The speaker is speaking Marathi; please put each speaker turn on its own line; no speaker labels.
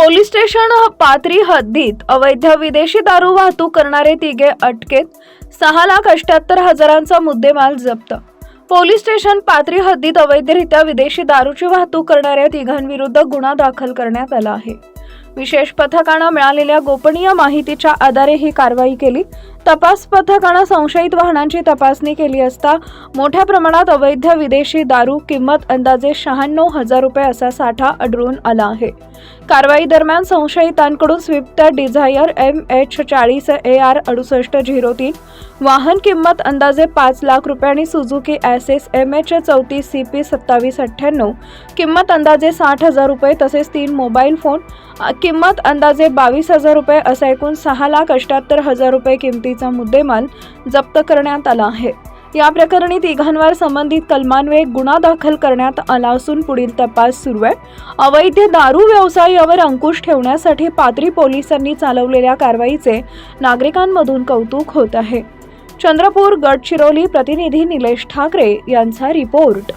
पोलीस स्टेशन पात्री हद्दीत अवैध विदेशी दारू वाहतूक करणारे तिघे अटकेत. सहा लाख अष्ट्याहत्तर हजारांचा मुद्देमाल जप्त. पोलीस स्टेशन पात्री हद्दीत अवैधरित्या विदेशी दारूची वाहतूक करणाऱ्या तिघांविरुद्ध गुन्हा दाखल करण्यात आला आहे. विशेष पथकानं मिळालेल्या गोपनीय माहितीच्या आधारे ही कारवाई केली. तपास पथकानं संशयित वाहनांची तपासणी केली असता मोठ्या प्रमाणात अवैध विदेशी दारू किंमत अंदाजे शहाण्णव हजार रुपये असा साठा आढळून आला आहे. कारवाई दरम्यान संशयितांकडून स्विफ्ट डिझायर एम एच चाळीस ए आर अडुसष्ट झिरो तीन वाहन किंमत अंदाजे पाच लाख रुपये आणि सुझुकी ॲसेस एम एच चौतीस सी पी सत्तावीस अठ्ठ्याण्णव किंमत अंदाजे साठ हजार रुपये तसेच तीन मोबाईल फोन किंमत अंदाजे बावीस हजार रुपये असा एकूण सहा लाख अष्ट्याहत्तर हजार रुपये किमतीचा मुद्देमाल जप्त करण्यात आला आहे. या प्रकरणी तिघांवर संबंधित कलमान्वये गुन्हा दाखल करण्यात आला असून पुढील तपास सुरू आहे. अवैध दारू व्यवसायावर अंकुश ठेवण्यासाठी पाथरी पोलिसांनी चालवलेल्या कारवाईचे नागरिकांमधून कौतुक होत आहे. चंद्रपूर गडचिरोली प्रतिनिधी निलेश ठाकरे यांचा रिपोर्ट.